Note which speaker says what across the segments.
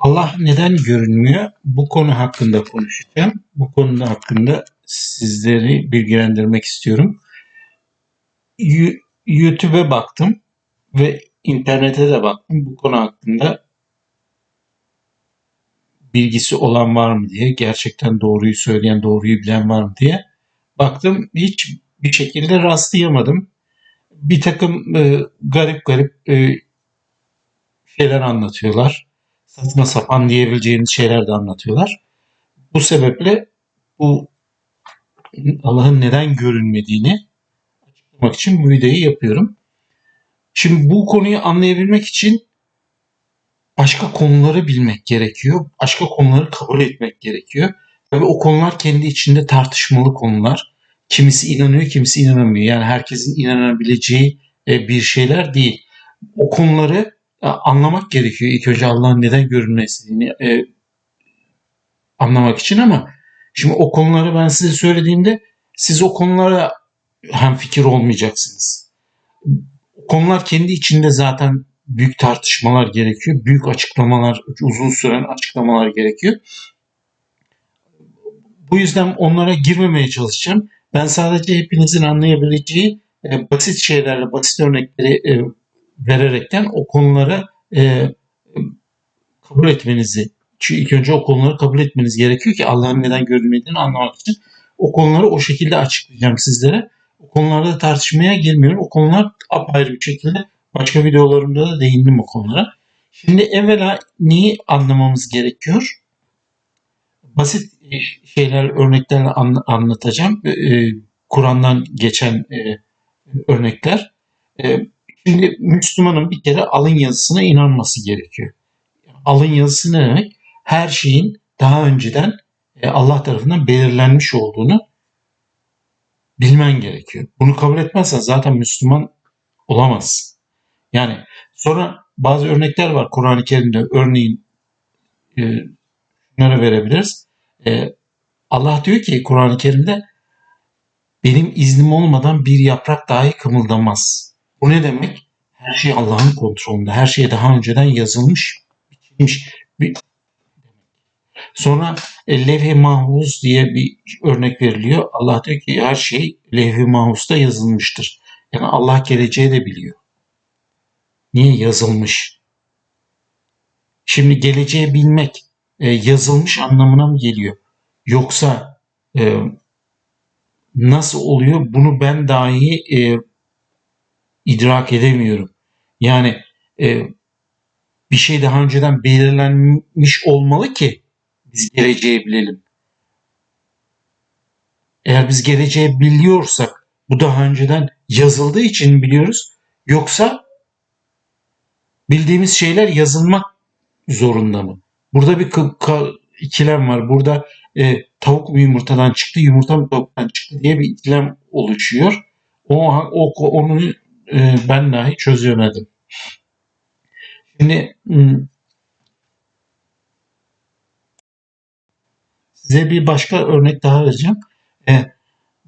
Speaker 1: Allah neden görünmüyor? Bu konu hakkında konuşacağım. Bu konu hakkında sizleri bilgilendirmek istiyorum. YouTube'e baktım ve internete de baktım. Bu konu hakkında bilgisi olan var mı diye, gerçekten doğruyu söyleyen, doğruyu bilen var mı diye baktım. Hiç bir şekilde rastlayamadım. Bir takım e, garip garip e, şeyler anlatıyorlar. Saçma sapan diyebileceğimiz şeyler de anlatıyorlar. Bu sebeple bu Allah'ın neden görünmediğini açıklamak için bu videoyu yapıyorum. Şimdi bu konuyu anlayabilmek için başka konuları bilmek gerekiyor. Başka konuları kabul etmek gerekiyor. Tabii o konular kendi içinde tartışmalı konular. Kimisi inanıyor, kimisi inanamıyor. Yani herkesin inanabileceği e, bir şeyler değil. O konuları anlamak gerekiyor. İlk önce Allah'ın neden görünmesini e, anlamak için ama şimdi o konuları ben size söylediğimde siz o konulara hem fikir olmayacaksınız. Konular kendi içinde zaten büyük tartışmalar gerekiyor. Büyük açıklamalar, uzun süren açıklamalar gerekiyor. Bu yüzden onlara girmemeye çalışacağım. Ben sadece hepinizin anlayabileceği e, basit şeylerle, basit örnekleri e, vererekten o konuları e, kabul etmenizi, çünkü ilk önce o konuları kabul etmeniz gerekiyor ki Allah'ın neden görülmediğini anlamak için. O konuları o şekilde açıklayacağım sizlere. O konularda tartışmaya girmiyorum. O konular apayrı bir şekilde başka videolarımda da değindim o konulara. Şimdi evvela neyi anlamamız gerekiyor? Basit e, şeyler, örneklerle an- anlatacağım. E, Kur'an'dan geçen e, örnekler. Şimdi Müslümanın bir kere alın yazısına inanması gerekiyor. Alın yazısı ne demek? Her şeyin daha önceden e, Allah tarafından belirlenmiş olduğunu bilmen gerekiyor. Bunu kabul etmezsen zaten Müslüman olamazsın. Yani sonra bazı örnekler var Kur'an-ı Kerim'de. Örneğin e, şunları verebiliriz. E, Allah diyor ki Kur'an-ı Kerim'de benim iznim olmadan bir yaprak dahi kımıldamaz. Bu ne demek? Her şey Allah'ın kontrolünde. Her şey daha önceden yazılmış, biçilmiş. Bir... Sonra e, levh-i mahfuz diye bir örnek veriliyor. Allah diyor ki her şey levh-i mahfuzda yazılmıştır. Yani Allah geleceği de biliyor. Niye yazılmış? Şimdi geleceği bilmek e, yazılmış anlamına mı geliyor? Yoksa e, nasıl oluyor? Bunu ben dahi idrak edemiyorum. Yani e, bir şey daha önceden belirlenmiş olmalı ki biz geleceği bilelim. Eğer biz geleceği biliyorsak bu daha önceden yazıldığı için biliyoruz. Yoksa bildiğimiz şeyler yazılmak zorunda mı? Burada bir ikilem var. Burada e, tavuk mu yumurtadan çıktı, yumurta mı tavuktan çıktı diye bir ikilem oluşuyor. O, o onu e, ben dahi çözemedim. Şimdi hmm, size bir başka örnek daha vereceğim. E,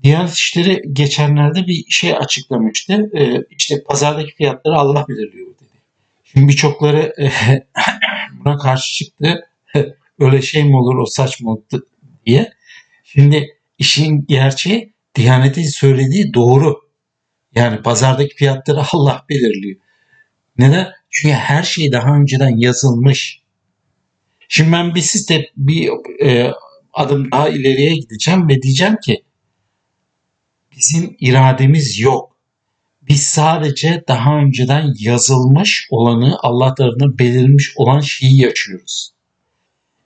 Speaker 1: Diyanet İşleri geçenlerde bir şey açıklamıştı. E, işte pazardaki fiyatları Allah belirliyor dedi. Şimdi birçokları e, buna karşı çıktı. Öyle şey mi olur o saçmalıktı diye. Şimdi işin gerçeği Diyanet'in söylediği doğru. Yani pazardaki fiyatları Allah belirliyor. Neden? Çünkü her şey daha önceden yazılmış. Şimdi ben bir step bir e, adım daha ileriye gideceğim ve diyeceğim ki bizim irademiz yok. Biz sadece daha önceden yazılmış olanı Allah tarafından belirlenmiş olan şeyi yaşıyoruz.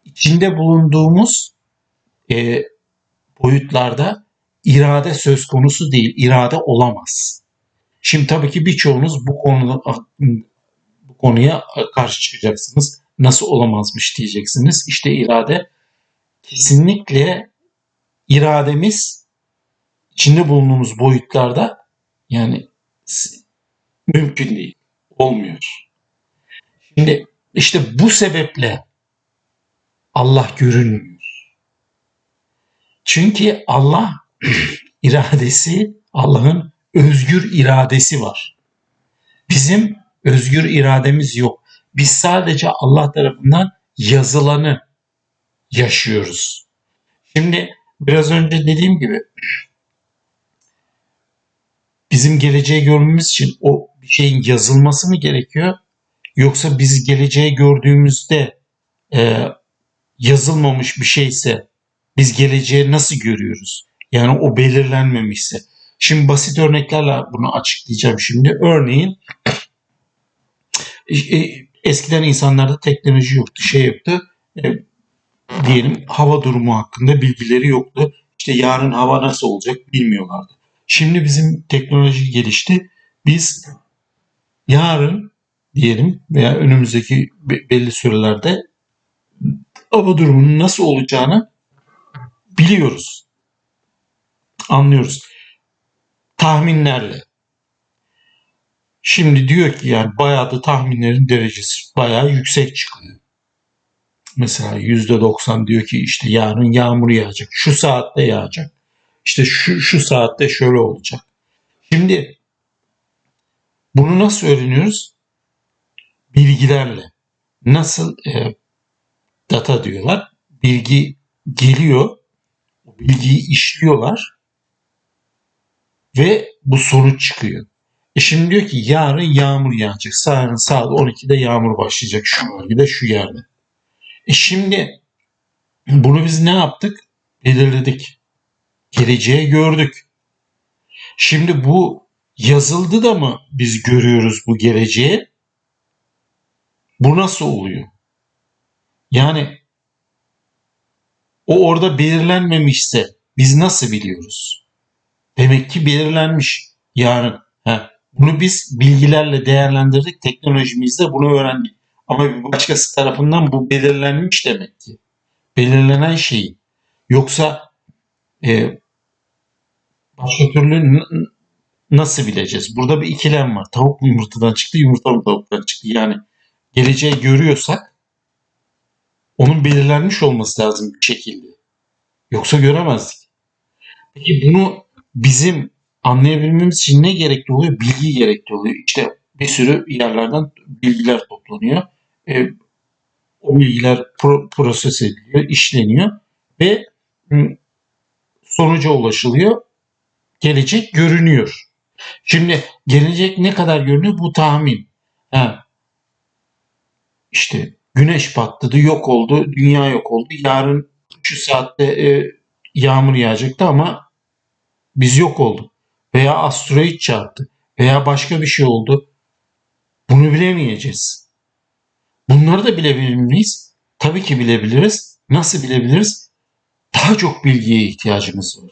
Speaker 1: İçinde bulunduğumuz e, boyutlarda irade söz konusu değil, irade olamaz. Şimdi tabii ki birçoğunuz bu konuda bu konuya karşı çıkacaksınız. Nasıl olamazmış diyeceksiniz. İşte irade kesinlikle irademiz içinde bulunduğumuz boyutlarda yani mümkün değil. Olmuyor. Şimdi işte bu sebeple Allah görünmüyor. Çünkü Allah iradesi, Allah'ın özgür iradesi var. Bizim özgür irademiz yok. Biz sadece Allah tarafından yazılanı yaşıyoruz. Şimdi biraz önce dediğim gibi bizim geleceği görmemiz için o bir şeyin yazılması mı gerekiyor? Yoksa biz geleceği gördüğümüzde e, yazılmamış bir şeyse biz geleceği nasıl görüyoruz? Yani o belirlenmemişse. Şimdi basit örneklerle bunu açıklayacağım şimdi. Örneğin e, eskiden insanlarda teknoloji yoktu, şey yoktu. E, diyelim hava durumu hakkında bilgileri yoktu. İşte yarın hava nasıl olacak bilmiyorlardı. Şimdi bizim teknoloji gelişti. Biz yarın diyelim veya önümüzdeki be- belli sürelerde hava durumunun nasıl olacağını biliyoruz. Anlıyoruz. Tahminlerle. Şimdi diyor ki yani bayağı da tahminlerin derecesi bayağı yüksek çıkıyor. Mesela %90 diyor ki işte yarın yağmur yağacak. Şu saatte yağacak. İşte şu, şu saatte şöyle olacak. Şimdi bunu nasıl öğreniyoruz? Bilgilerle. Nasıl e, data diyorlar. Bilgi geliyor. O bilgiyi işliyorlar. Ve bu sonuç çıkıyor. E şimdi diyor ki yarın yağmur yağacak. Yarın saat 12'de yağmur başlayacak şu bölgede şu yerde. E şimdi bunu biz ne yaptık? Belirledik. Geleceği gördük. Şimdi bu yazıldı da mı biz görüyoruz bu geleceği? Bu nasıl oluyor? Yani o orada belirlenmemişse biz nasıl biliyoruz? Demek ki belirlenmiş yarın. Ha, bunu biz bilgilerle değerlendirdik. Teknolojimizde bunu öğrendik. Ama bir başkası tarafından bu belirlenmiş demek ki. Belirlenen şeyi. Yoksa e, başka türlü nasıl bileceğiz? Burada bir ikilem var. Tavuk mu yumurtadan çıktı, yumurta mı tavuktan çıktı? Yani geleceği görüyorsak onun belirlenmiş olması lazım bir şekilde. Yoksa göremezdik. Peki bunu bizim anlayabilmemiz için ne gerekli oluyor? Bilgi gerekli oluyor. İşte bir sürü yerlerden bilgiler toplanıyor. E, o bilgiler pro- proses ediliyor, işleniyor ve sonuca ulaşılıyor. Gelecek görünüyor. Şimdi gelecek ne kadar görünüyor? Bu tahmin. Ha, işte güneş patladı, yok oldu, dünya yok oldu. Yarın şu saatte e, yağmur yağacaktı ama biz yok olduk. Veya asteroid çarptı. Veya başka bir şey oldu. Bunu bilemeyeceğiz. Bunları da bilebilir miyiz? Tabii ki bilebiliriz. Nasıl bilebiliriz? Daha çok bilgiye ihtiyacımız var.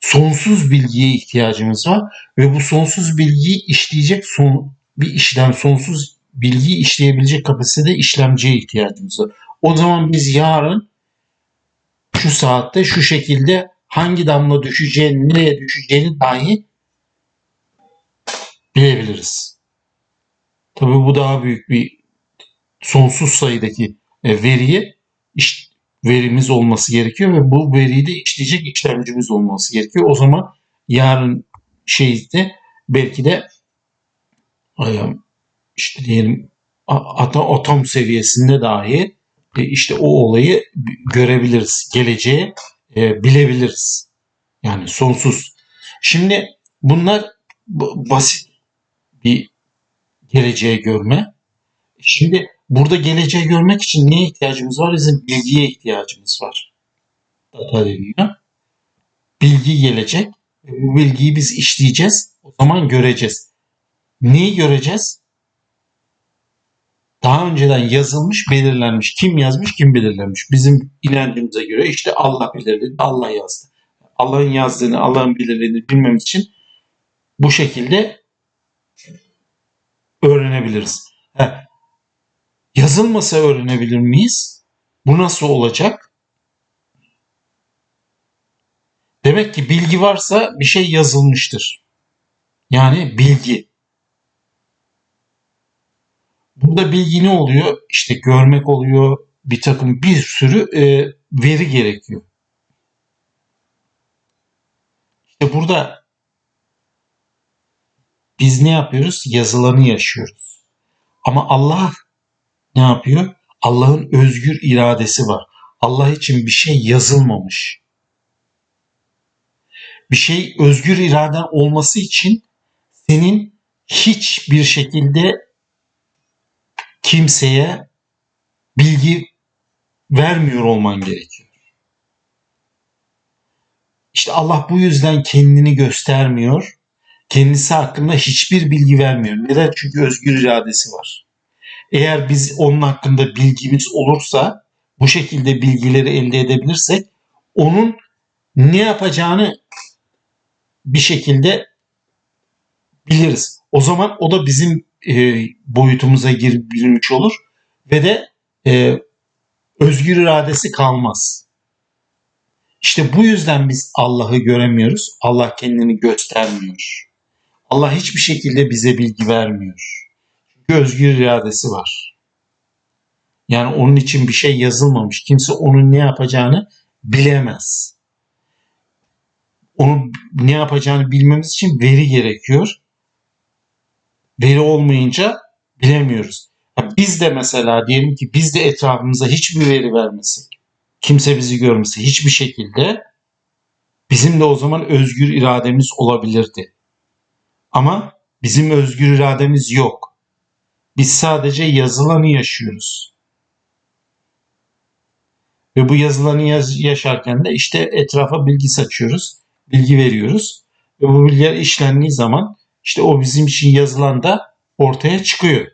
Speaker 1: Sonsuz bilgiye ihtiyacımız var ve bu sonsuz bilgiyi işleyecek son bir işlem, sonsuz bilgiyi işleyebilecek kapasitede işlemciye ihtiyacımız var. O zaman biz yarın şu saatte şu şekilde hangi damla düşeceğini, nereye düşeceğini dahi bilebiliriz. Tabii bu daha büyük bir sonsuz sayıdaki e, veriye verimiz olması gerekiyor ve bu veriyi de işleyecek işlemcimiz olması gerekiyor. O zaman yarın şeyde belki de e, işte diyelim a- ata- atom seviyesinde dahi e, işte o olayı görebiliriz. Geleceği e, bilebiliriz. Yani sonsuz. Şimdi bunlar basit bir geleceği görme. Şimdi burada geleceği görmek için neye ihtiyacımız var? Bizim bilgiye ihtiyacımız var. Data deniyor. Bilgi gelecek. ve Bu bilgiyi biz işleyeceğiz. O zaman göreceğiz. Neyi göreceğiz? Daha önceden yazılmış, belirlenmiş. Kim yazmış, kim belirlenmiş. Bizim inancımıza göre işte Allah belirledi, Allah yazdı. Allah'ın yazdığını, Allah'ın belirlediğini bilmem için bu şekilde öğrenebiliriz. Ha, yazılmasa öğrenebilir miyiz? Bu nasıl olacak? Demek ki bilgi varsa bir şey yazılmıştır. Yani bilgi. Burada bilgi ne oluyor? İşte görmek oluyor. Bir takım bir sürü e, veri gerekiyor. İşte burada biz ne yapıyoruz? Yazılanı yaşıyoruz. Ama Allah ne yapıyor? Allah'ın özgür iradesi var. Allah için bir şey yazılmamış. Bir şey özgür iraden olması için senin hiçbir şekilde kimseye bilgi vermiyor olman gerekiyor. İşte Allah bu yüzden kendini göstermiyor. Kendisi hakkında hiçbir bilgi vermiyor. Neden? Çünkü özgür iradesi var. Eğer biz onun hakkında bilgimiz olursa, bu şekilde bilgileri elde edebilirsek, onun ne yapacağını bir şekilde biliriz. O zaman o da bizim e, boyutumuza girmiş olur ve de e, özgür iradesi kalmaz. İşte bu yüzden biz Allah'ı göremiyoruz. Allah kendini göstermiyor. Allah hiçbir şekilde bize bilgi vermiyor. Çünkü özgür iradesi var. Yani onun için bir şey yazılmamış. Kimse onun ne yapacağını bilemez. Onun ne yapacağını bilmemiz için veri gerekiyor. Veri olmayınca bilemiyoruz. Biz de mesela diyelim ki biz de etrafımıza hiçbir veri vermesek, kimse bizi görmese hiçbir şekilde bizim de o zaman özgür irademiz olabilirdi. Ama bizim özgür irademiz yok. Biz sadece yazılanı yaşıyoruz. Ve bu yazılanı yaz- yaşarken de işte etrafa bilgi saçıyoruz, bilgi veriyoruz. Ve bu bilgiler işlendiği zaman işte o bizim için yazılan da ortaya çıkıyor.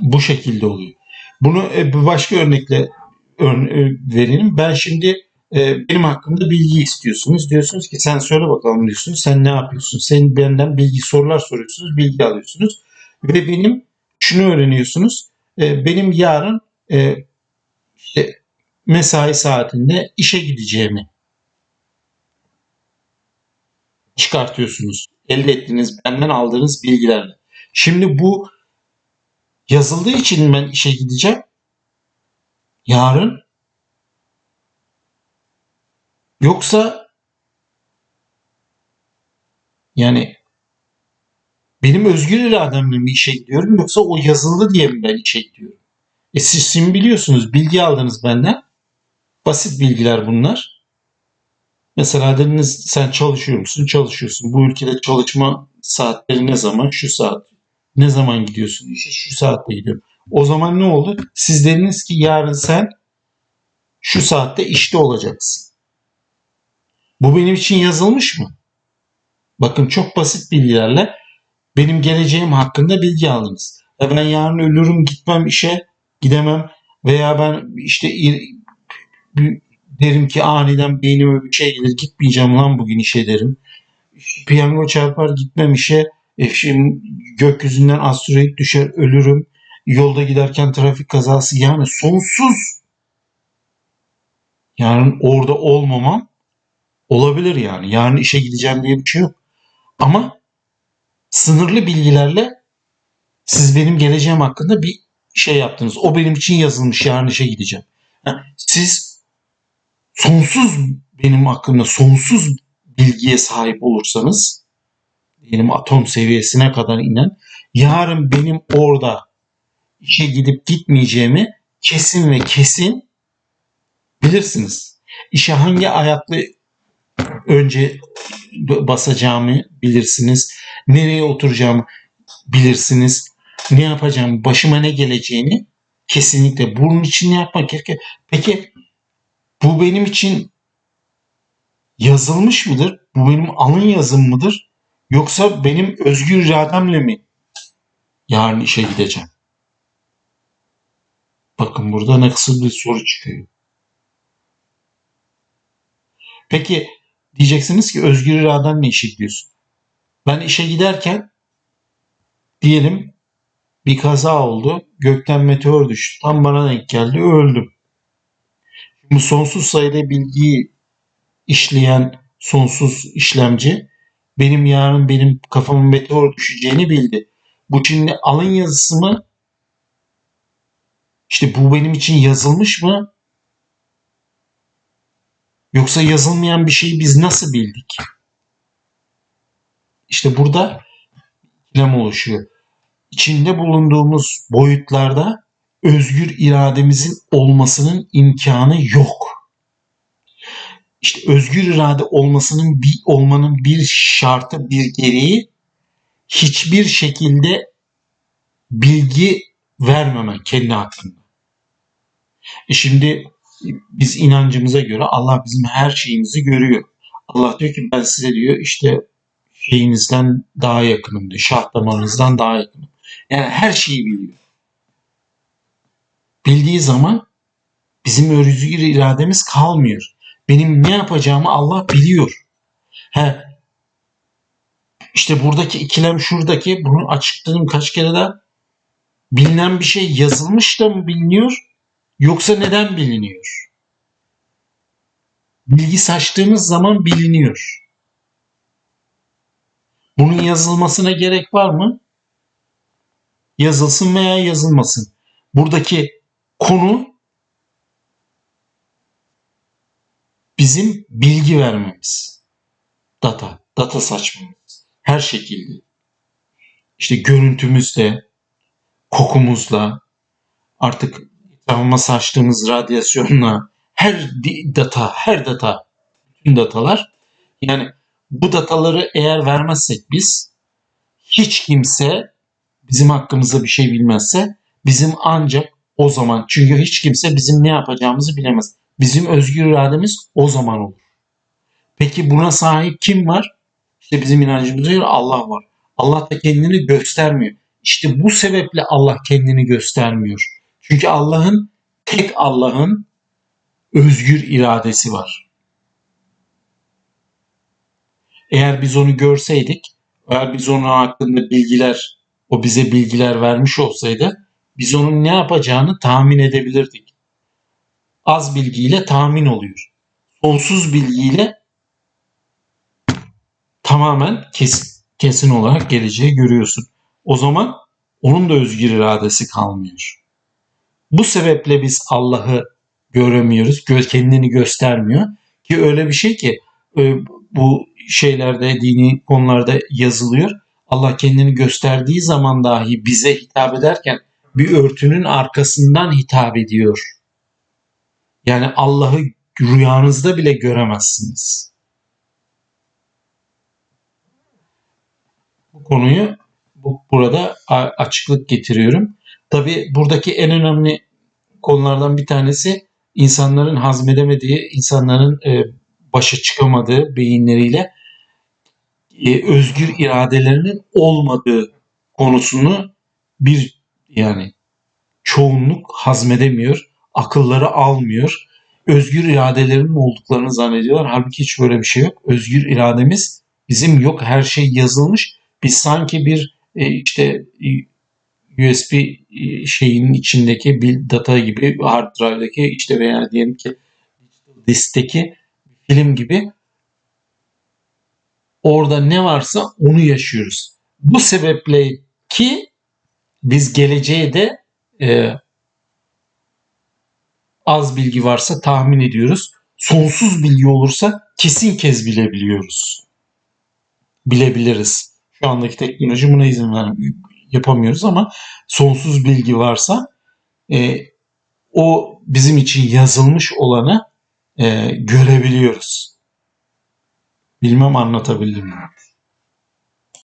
Speaker 1: Bu şekilde oluyor. Bunu e, başka örnekle örne vereyim. Ben şimdi e, benim hakkımda bilgi istiyorsunuz. Diyorsunuz ki sen söyle bakalım diyorsunuz. Sen ne yapıyorsun? Sen benden bilgi sorular soruyorsunuz. Bilgi alıyorsunuz. Ve benim şunu öğreniyorsunuz. E, benim yarın e, işte mesai saatinde işe gideceğimi çıkartıyorsunuz. Elde ettiğiniz, benden aldığınız bilgilerle. Şimdi bu yazıldığı için ben işe gideceğim. Yarın yoksa yani benim özgür irademle mi işe gidiyorum yoksa o yazıldı diye mi ben işe gidiyorum? E siz şimdi biliyorsunuz bilgi aldınız benden. Basit bilgiler bunlar. Mesela dediniz sen çalışıyor musun? Çalışıyorsun. Bu ülkede çalışma saatleri ne zaman? Şu saat. Ne zaman gidiyorsun işe? Şu saatte gidiyorum. O zaman ne oldu? Siz dediniz ki yarın sen şu saatte işte olacaksın. Bu benim için yazılmış mı? Bakın çok basit bilgilerle benim geleceğim hakkında bilgi aldınız. E ben yarın ölürüm gitmem işe gidemem veya ben işte derim ki aniden beynime bir şey gelir gitmeyeceğim lan bugün işe derim. Piyango çarpar gitmem işe e şimdi gökyüzünden asteroid düşer ölürüm. Yolda giderken trafik kazası yani sonsuz. Yani orada olmamam olabilir yani. Yarın işe gideceğim diye bir şey yok. Ama sınırlı bilgilerle siz benim geleceğim hakkında bir şey yaptınız. O benim için yazılmış yarın işe gideceğim. siz sonsuz benim hakkımda sonsuz bilgiye sahip olursanız diyelim atom seviyesine kadar inen yarın benim orada işe gidip gitmeyeceğimi kesin ve kesin bilirsiniz. İşe hangi ayaklı önce basacağımı bilirsiniz. Nereye oturacağımı bilirsiniz. Ne yapacağım, başıma ne geleceğini kesinlikle bunun için yapmak gerekiyor? Peki bu benim için yazılmış mıdır? Bu benim alın yazım mıdır? Yoksa benim özgür irademle mi yarın işe gideceğim? Bakın burada nasıl bir soru çıkıyor. Peki diyeceksiniz ki özgür iradenle işe gidiyorsun. Ben işe giderken diyelim bir kaza oldu. Gökten meteor düştü. Tam bana denk geldi. Öldüm. Bu sonsuz sayıda bilgiyi işleyen sonsuz işlemci benim yarın benim kafama meteor düşeceğini bildi. Bu şimdi alın yazısı mı? İşte bu benim için yazılmış mı? Yoksa yazılmayan bir şeyi biz nasıl bildik? İşte burada ikilem oluşuyor. İçinde bulunduğumuz boyutlarda özgür irademizin olmasının imkanı yok. İşte özgür irade olmasının bir olmanın bir şartı, bir gereği hiçbir şekilde bilgi vermemen kendi hakkında. E şimdi biz inancımıza göre Allah bizim her şeyimizi görüyor. Allah diyor ki ben size diyor işte şeyinizden daha yakınım diyor. Şah damarınızdan daha yakınım. Yani her şeyi biliyor. Bildiği zaman bizim özgür irademiz kalmıyor. Benim ne yapacağımı Allah biliyor. He, işte buradaki ikilem şuradaki bunu açıkladım kaç kere de bilinen bir şey yazılmış da mı biliniyor yoksa neden biliniyor? Bilgi saçtığımız zaman biliniyor. Bunun yazılmasına gerek var mı? Yazılsın veya yazılmasın. Buradaki konu bizim bilgi vermemiz. Data, data saçmamız. Her şekilde. İşte görüntümüzle, kokumuzla, artık etrafıma saçtığımız radyasyonla, her data, her data, bütün datalar. Yani bu dataları eğer vermezsek biz, hiç kimse bizim hakkımızda bir şey bilmezse, bizim ancak o zaman, çünkü hiç kimse bizim ne yapacağımızı bilemez. Bizim özgür irademiz o zaman olur. Peki buna sahip kim var? İşte bizim inancımıza göre Allah var. Allah da kendini göstermiyor. İşte bu sebeple Allah kendini göstermiyor. Çünkü Allah'ın tek Allah'ın özgür iradesi var. Eğer biz onu görseydik, eğer biz onun hakkında bilgiler, o bize bilgiler vermiş olsaydı, biz onun ne yapacağını tahmin edebilirdik. Az bilgiyle tahmin oluyor. Sonsuz bilgiyle tamamen kesin, kesin olarak geleceği görüyorsun. O zaman onun da özgür iradesi kalmıyor. Bu sebeple biz Allah'ı göremiyoruz. Gö- kendini göstermiyor. Ki öyle bir şey ki e, bu şeylerde dini konularda yazılıyor. Allah kendini gösterdiği zaman dahi bize hitap ederken bir örtünün arkasından hitap ediyor. Yani Allah'ı rüyanızda bile göremezsiniz. Bu konuyu bu, burada açıklık getiriyorum. Tabi buradaki en önemli konulardan bir tanesi insanların hazmedemediği, insanların e, başa çıkamadığı beyinleriyle e, özgür iradelerinin olmadığı konusunu bir yani çoğunluk hazmedemiyor, akılları almıyor. Özgür iradelerinin olduklarını zannediyorlar. Halbuki hiç böyle bir şey yok. Özgür irademiz bizim yok. Her şey yazılmış. Biz sanki bir e, işte e, USB e, şeyinin içindeki bir data gibi hard drive'daki işte veya diyelim ki diskteki film gibi orada ne varsa onu yaşıyoruz. Bu sebeple ki biz geleceğe de e, az bilgi varsa tahmin ediyoruz. Sonsuz bilgi olursa kesin kez bilebiliyoruz. Bilebiliriz. Şu andaki teknoloji buna izin vermiyor. Yapamıyoruz ama sonsuz bilgi varsa e, o bizim için yazılmış olanı e, görebiliyoruz. Bilmem anlatabildim mi?